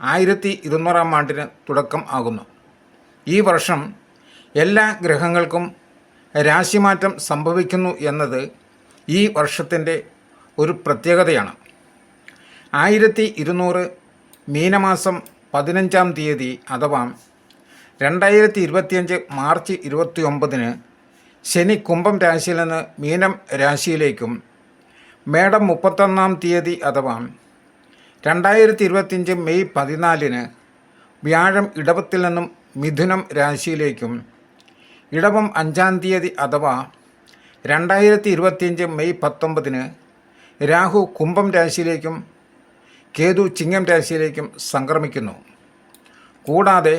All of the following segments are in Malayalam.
ആയിരത്തി ഇരുന്നൂറാം ആണ്ടിന് തുടക്കം ആകുന്നു. ഈ വർഷം എല്ലാ ഗ്രഹങ്ങൾക്കും രാശിമാറ്റം സംഭവിക്കുന്നു എന്നത് ഈ വർഷത്തിന്റെ ഒരു പ്രത്യേകതയാണ്. ആയിരത്തി ഇരുന്നൂറ് മീനമാസം പതിനഞ്ചാം തീയതി അഥവാ രണ്ടായിരത്തി ഇരുപത്തിയഞ്ച് മാർച്ച് ഇരുപത്തി ഒമ്പതിന് ശനി കുംഭം രാശിയിൽ നിന്ന് മീനം രാശിയിലേക്കും മേടം മുപ്പത്തൊന്നാം തീയതി അഥവാ രണ്ടായിരത്തി ഇരുപത്തിയഞ്ച് മെയ് പതിനാലിന് വ്യാഴം ഇടവത്തിൽ നിന്നും മിഥുനം രാശിയിലേക്കും ഇടവം അഞ്ചാം തീയതി അഥവാ രണ്ടായിരത്തി ഇരുപത്തിയഞ്ച് മെയ് പത്തൊമ്പതിന് രാഹു കുംഭം രാശിയിലേക്കും കേതു ചിങ്ങം രാശിയിലേക്കും സംക്രമിക്കുന്നു. കൂടാതെ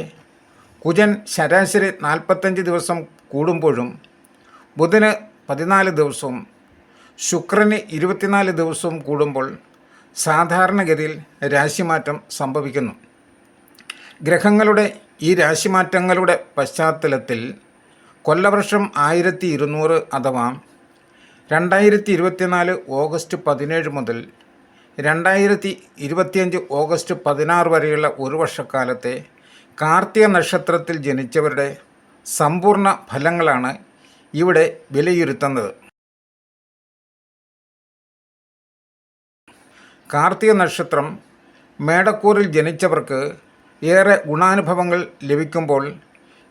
കുജൻ ശരാശരി നാൽപ്പത്തഞ്ച് ദിവസം കൂടുമ്പോഴും ബുധന് പതിനാല് ദിവസവും ശുക്രന് ഇരുപത്തിനാല് ദിവസവും കൂടുമ്പോൾ സാധാരണഗതിയിൽ രാശിമാറ്റം സംഭവിക്കുന്നു. ഗ്രഹങ്ങളുടെ ഈ രാശിമാറ്റങ്ങളുടെ പശ്ചാത്തലത്തിൽ കൊല്ലവർഷം ആയിരത്തി ഇരുന്നൂറ് അഥവാ രണ്ടായിരത്തി ഇരുപത്തിനാല് ഓഗസ്റ്റ് പതിനേഴ് മുതൽ രണ്ടായിരത്തി ഇരുപത്തിയഞ്ച് ഓഗസ്റ്റ് പതിനാറ് വരെയുള്ള ഒരു വർഷക്കാലത്തെ കാർത്തിക നക്ഷത്രത്തിൽ ജനിച്ചവരുടെ സമ്പൂർണ ഫലങ്ങളാണ് ഇവിടെ വിലയിരുത്തുന്നത്. കാർത്തിക നക്ഷത്രം മേടക്കൂറിൽ ജനിച്ചവർക്ക് ഏറെ ഗുണാനുഭവങ്ങൾ ലഭിക്കുമ്പോൾ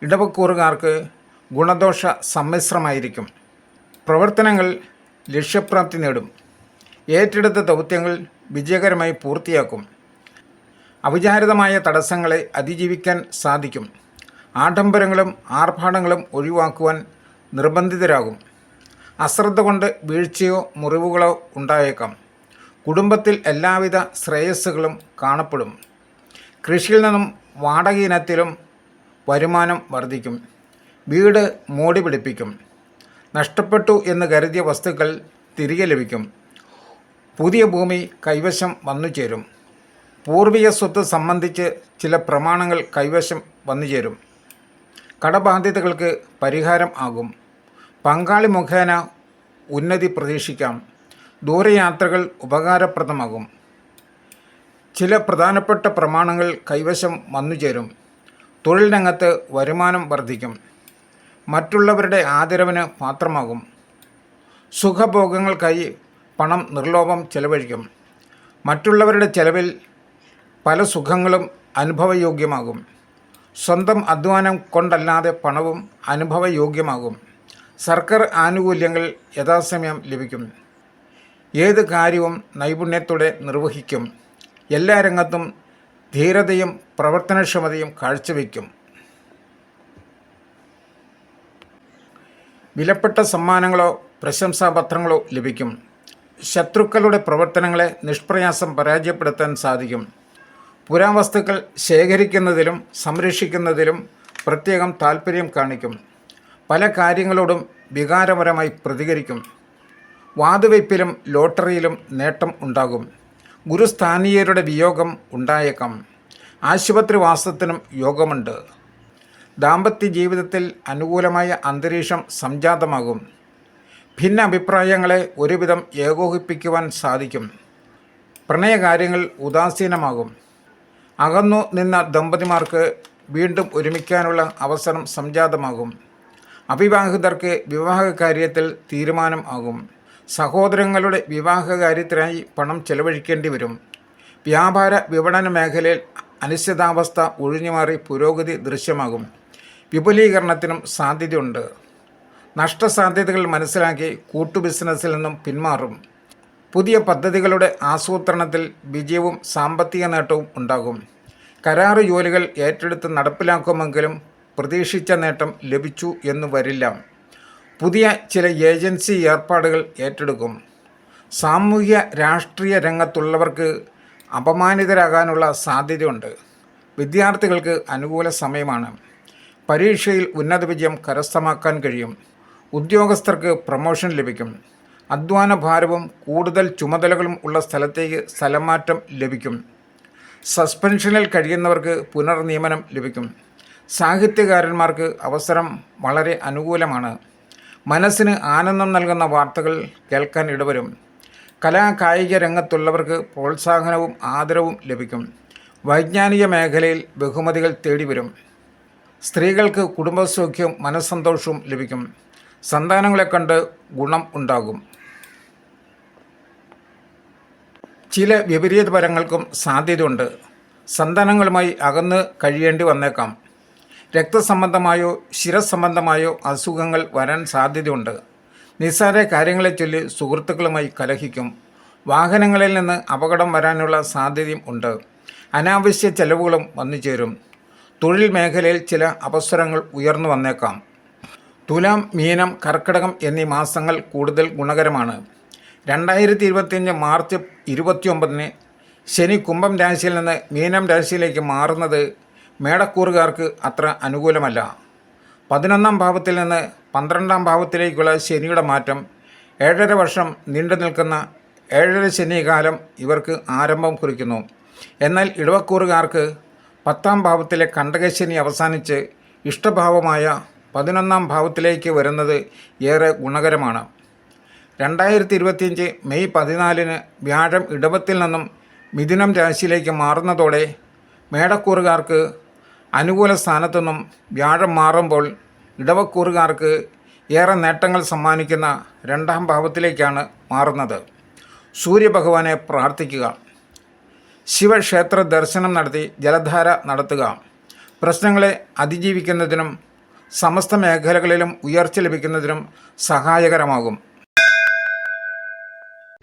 ഇടവക്കൂറുകാർക്ക് ഗുണദോഷ സമ്മിശ്രമായിരിക്കും. പ്രവർത്തനങ്ങൾ ലക്ഷ്യപ്രാപ്തി നേടും. ഏറ്റെടുത്ത ദൗത്യങ്ങൾ വിജയകരമായി പൂർത്തിയാക്കും. അവിചാരിതമായ തടസ്സങ്ങളെ അതിജീവിക്കാൻ സാധിക്കും. ആഡംബരങ്ങളും ആർഭാടങ്ങളും ഒഴിവാക്കുവാൻ നിർബന്ധിതരാകും. അശ്രദ്ധ കൊണ്ട് വീഴ്ചയോ മുറിവുകളോ ഉണ്ടായേക്കാം. കുടുംബത്തിൽ എല്ലാവിധ ശ്രേയസ്സുകളും കാണപ്പെടും. കൃഷിയിൽ നിന്നും വാടക ഇനത്തിലും വരുമാനം വർദ്ധിക്കും. വീട് മോടി പിടിപ്പിക്കും. നഷ്ടപ്പെട്ടു എന്ന് കരുതിയ വസ്തുക്കൾ തിരികെ ലഭിക്കും. പുതിയ ഭൂമി കൈവശം വന്നു ചേരും. പൂർവിക സ്വത്ത് സംബന്ധിച്ച് ചില പ്രമാണങ്ങൾ കൈവശം വന്നു ചേരും. കടബാധ്യതകൾക്ക് പരിഹാരം ആകും. പങ്കാളി മുഖേന ഉന്നതി പ്രതീക്ഷിക്കാം. ദൂരയാത്രകൾ ഉപകാരപ്രദമാകും. ചില പ്രധാനപ്പെട്ട പ്രമാണങ്ങൾ കൈവശം വന്നുചേരും. തൊഴിൽ രംഗത്ത് വരുമാനം വർദ്ധിക്കും. മറ്റുള്ളവരുടെ ആദരവിന് പാത്രമാകും. സുഖഭോഗങ്ങൾക്കായി പണം നിർലോഭം ചെലവഴിക്കും. മറ്റുള്ളവരുടെ ചെലവിൽ പല സുഖങ്ങളും അനുഭവയോഗ്യമാകും. സ്വന്തം അധ്വാനം കൊണ്ടല്ലാതെ പണവും അനുഭവയോഗ്യമാകും. സർക്കാർ ആനുകൂല്യങ്ങൾ യഥാസമയം ലഭിക്കും. ഏത് കാര്യവും നൈപുണ്യത്തോടെ നിർവഹിക്കും. എല്ലാ രംഗത്തും ധീരതയും പ്രവർത്തനക്ഷമതയും കാഴ്ചവെക്കും വിലപ്പെട്ട സമ്മാനങ്ങളോ പ്രശംസാപത്രങ്ങളോ ലഭിക്കും. ശത്രുക്കളുടെ പ്രവർത്തനങ്ങളെ നിഷ്പ്രയാസം പരാജയപ്പെടുത്താൻ സാധിക്കും. പുരാവസ്തുക്കൾ ശേഖരിക്കുന്നതിലും സംരക്ഷിക്കുന്നതിലും പ്രത്യേകം താൽപ്പര്യം കാണിക്കും. പല കാര്യങ്ങളോടും വികാരപരമായി പ്രതികരിക്കും. വാതുവയ്പ്പിലും ലോട്ടറിയിലും നേട്ടം ഉണ്ടാകും. ഗുരുസ്ഥാനീയരുടെ വിയോഗം ഉണ്ടായേക്കാം. ആശുപത്രിവാസത്തിനും യോഗമുണ്ട്. ദാമ്പത്യ ജീവിതത്തിൽ അനുകൂലമായ അന്തരീക്ഷം സംജാതമാകും. ഭിന്ന അഭിപ്രായങ്ങളെ ഒരുവിധം ഏകോപിപ്പിക്കുവാൻ സാധിക്കും. പ്രണയകാര്യങ്ങൾ ഉദാസീനമാകും. അകന്നു നിന്ന ദമ്പതിമാർക്ക് വീണ്ടും ഒരുമിക്കാനുള്ള അവസരം സംജാതമാകും. അവിവാഹിതർക്ക് വിവാഹ കാര്യത്തിൽ തീരുമാനം ആകും. സഹോദരങ്ങളുടെ വിവാഹകാര്യത്തിനായി പണം ചെലവഴിക്കേണ്ടി വരും. വ്യാപാര വിപണന മേഖലയിൽ അനിശ്ചിതാവസ്ഥ ഒഴിഞ്ഞുമാറി പുരോഗതി ദൃശ്യമാകും. വിപുലീകരണത്തിനും സാധ്യതയുണ്ട്. നഷ്ടസാധ്യതകൾ മനസ്സിലാക്കി കൂട്ടു ബിസിനസ്സിൽ നിന്നും പിന്മാറും. പുതിയ പദ്ധതികളുടെ ആസൂത്രണത്തിൽ വിജയവും സാമ്പത്തിക നേട്ടവും ഉണ്ടാകും. കരാറ് ജോലികൾ ഏറ്റെടുത്ത് നടപ്പിലാക്കുമെങ്കിലും പ്രതീക്ഷിച്ച നേട്ടം ലഭിച്ചു എന്ന് വരില്ല. പുതിയ ചില ഏജൻസി ഏർപ്പാടുകൾ ഏറ്റെടുക്കും. സാമൂഹ്യ രാഷ്ട്രീയ രംഗത്തുള്ളവർക്ക് അപമാനിതരാകാനുള്ള സാധ്യതയുണ്ട്. വിദ്യാർത്ഥികൾക്ക് അനുകൂല സമയമാണ്. പരീക്ഷയിൽ ഉന്നത വിജയം കരസ്ഥമാക്കാൻ കഴിയും. ഉദ്യോഗസ്ഥർക്ക് പ്രമോഷൻ ലഭിക്കും. അധ്വാന ഭാരവും കൂടുതൽ ചുമതലകളും ഉള്ള സ്ഥലത്തേക്ക് സ്ഥലമാറ്റം ലഭിക്കും. സസ്പെൻഷനിൽ കഴിയുന്നവർക്ക് പുനർനിയമനം ലഭിക്കും. സാഹിത്യകാരന്മാർക്ക് അവസരം വളരെ അനുകൂലമാണ്. മനസ്സിന് ആനന്ദം നൽകുന്ന വാർത്തകൾ കേൾക്കാൻ ഇടവരും. കലാ കായിക രംഗത്തുള്ളവർക്ക് പ്രോത്സാഹനവും ആദരവും ലഭിക്കും. വൈജ്ഞാനിക മേഖലയിൽ ബഹുമതികൾ തേടിവരും. സ്ത്രീകൾക്ക് കുടുംബസൗഖ്യവും മനസ്സന്തോഷവും ലഭിക്കും. സന്താനങ്ങളെ കണ്ട് ഗുണം ഉണ്ടാകും. ചില വിപരീത ഫലങ്ങൾക്കും സാധ്യതയുണ്ട്. സന്താനങ്ങളുമായി അകന്ന് കഴിയേണ്ടി വന്നേക്കാം. രക്തസംബന്ധമായോ ശിരസംബന്ധമായോ അസുഖങ്ങൾ വരാൻ സാധ്യതയുണ്ട്. നിസ്സാര കാര്യങ്ങളെ ചൊല്ലി സുഹൃത്തുക്കളുമായി കലഹിക്കും. വാഹനങ്ങളിൽ നിന്ന് അപകടം വരാനുള്ള സാധ്യതയും ഉണ്ട്. അനാവശ്യ ചെലവുകളും വന്നു ചേരും തൊഴിൽ മേഖലയിൽ ചില അവസരങ്ങൾ ഉയർന്നു വന്നേക്കാം. തുലാം മീനം കർക്കിടകം എന്നീ മാസങ്ങൾ കൂടുതൽ ഗുണകരമാണ്. രണ്ടായിരത്തി ഇരുപത്തിയഞ്ച് മാർച്ച് ഇരുപത്തിയൊമ്പതിന് ശനി കുംഭം രാശിയിൽ നിന്ന് മീനം രാശിയിലേക്ക് മാറുന്നത് മേടക്കൂറുകാർക്ക് അത്ര അനുകൂലമല്ല. പതിനൊന്നാം ഭാവത്തിൽ നിന്ന് പന്ത്രണ്ടാം ഭാവത്തിലേക്കുള്ള ശനിയുടെ മാറ്റം ഏഴര വർഷം നീണ്ടു നിൽക്കുന്ന ഏഴര ശനികാലം ഇവർക്ക് ആരംഭം കുറിക്കുന്നു. എന്നാൽ ഇടവക്കൂറുകാർക്ക് പത്താം ഭാവത്തിലെ കണ്ടകശനി അവസാനിച്ച് ഇഷ്ടഭാവമായ പതിനൊന്നാം ഭാവത്തിലേക്ക് വരുന്നത് ഏറെ ഗുണകരമാണ്. രണ്ടായിരത്തി ഇരുപത്തിയഞ്ച് മെയ് പതിനാലിന് വ്യാഴം ഇടവത്തിൽ നിന്നും മിഥുനം രാശിയിലേക്ക് മാറുന്നതോടെ മേടക്കൂറുകാർക്ക് അനുകൂല സ്ഥാനത്തു നിന്നും വ്യാഴം മാറുമ്പോൾ ഇടവക്കൂറുകാർക്ക് ഏറെ നേട്ടങ്ങൾ സമ്മാനിക്കുന്ന രണ്ടാം ഭാവത്തിലേക്കാണ് മാറുന്നത്. സൂര്യഭഗവാനെ പ്രാർത്ഥിക്കുക. ശിവക്ഷേത്ര ദർശനം നടത്തി ജലധാര നടത്തുക. പ്രശ്നങ്ങളെ അതിജീവിക്കുന്നതിനും സമസ്ത മേഖലകളിലും ഉയർച്ച ലഭിക്കുന്നതിനും സഹായകരമാകും.